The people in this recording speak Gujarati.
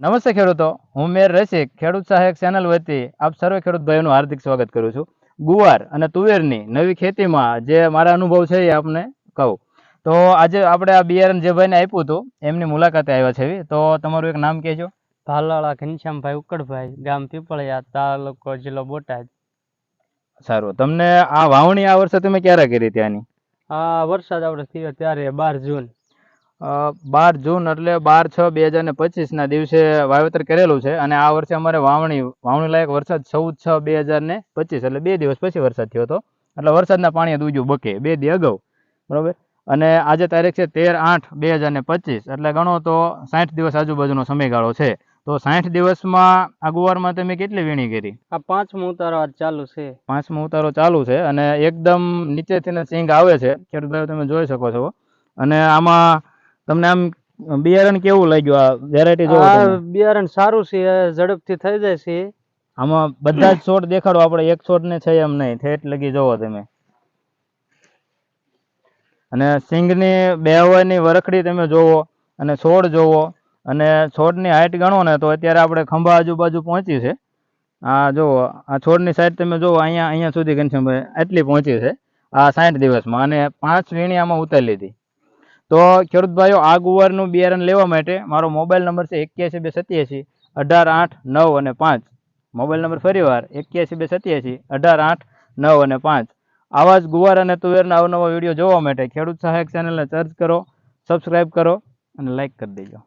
નમસ્તે ખેડૂતો હું મેર રસિક ખેડૂત સહાયક ચેનલ વતી આપ સર્વે ખેડૂત ભાઈઓનું હાર્દિક સ્વાગત કરું છું. ગુવાર અને તુવેરની નવી ખેતીમાં જે મારા અનુભવ છે એ આપને કહું. તો આજે આપણે આ બિયારણ જે ભાઈને આપ્યું હતું એમની મુલાકાતે આવ્યા છે. તો તમારું એક નામ કહેજો. ભાલાળા ઘનશ્યામભાઈ ઉકડભાઈ ગામ પીપળિયા તાલુકો જિલ્લો બોટાદ. સારું. તમને આ વાવણી આ વર્ષે તમે ક્યારે કરી ત્યાંની આ વરસાદ આપણે થયો ત્યારે બાર જૂન. બાર જૂન એટલે બાર છ બે હજાર ને પચીસના દિવસે વાવેતર કરેલું છે અને આ વર્ષે અમારે વાવણી વાવણી લાયક વરસાદ ચૌદ છ બે હજાર ને પચીસ એટલે બે દિવસ પછી વરસાદ થયો હતો. એટલે વરસાદના પાણીએ દૂજું બકે બે દી અગાઉ. બરાબર? અને આજે તારીખ છે તેર આઠ બે હજાર ને પચીસ એટલે ગણો તો સાઠ દિવસ આજુબાજુનો સમયગાળો છે. તો સાઠ દિવસમાં આ ગુવારમાં તમે કેટલી વીણી કરી? આ પાંચમો ઉતારો ચાલુ છે. પાંચમો ઉતારો ચાલુ છે અને એકદમ નીચેથી સિંગ આવે છે. ખેડૂત ભાઈઓ તમે જોઈ શકો છો. અને આમાં તમને આમ બિયારણ કેવું લાગ્યું આ વેરાયટી જોવો આ બિયારણ સારું છે ઝડપથી થઈ જાય છે. આમાં બધા જ છોડ દેખાડો આપણે એક છોડ ને છે એમ નહીં ઠેઠ લગી જોવો તમે. અને સિંગની બેહવાની વરખડી તમે જોવો અને છોડ જોવો અને છોડની હાઈટ ગણો ને તો અત્યારે આપણે ખંભા આજુબાજુ પહોંચી છે. આ જોવો આ છોડની સાઈડ તમે જોવો અહીંયા અહીંયા સુધી ઘનશ્યામભાઈ આટલી પહોંચી છે આ સાઠ દિવસમાં અને પાંચ વીણી આમાં ઉતારી લીધી. તો ખેડૂત ભાઈઓ આ ગુવારનું બિયારણ લેવા માટે મારો મોબાઈલ નંબર છે એક્યાસી બે સત્યાસી અઢાર આઠ નવ અને પાંચ. મોબાઈલ નંબર ફરીવાર એક્યાસી બે સત્યાસી અઢાર આઠ નવ અને પાંચ. આવા જ ગુવાર અને તુવેરના અવનવા વીડિયો જોવા માટે ખેડૂત સહાયક ચેનલને સર્ચ કરો સબસ્ક્રાઈબ કરો અને લાઈક કરી દેજો.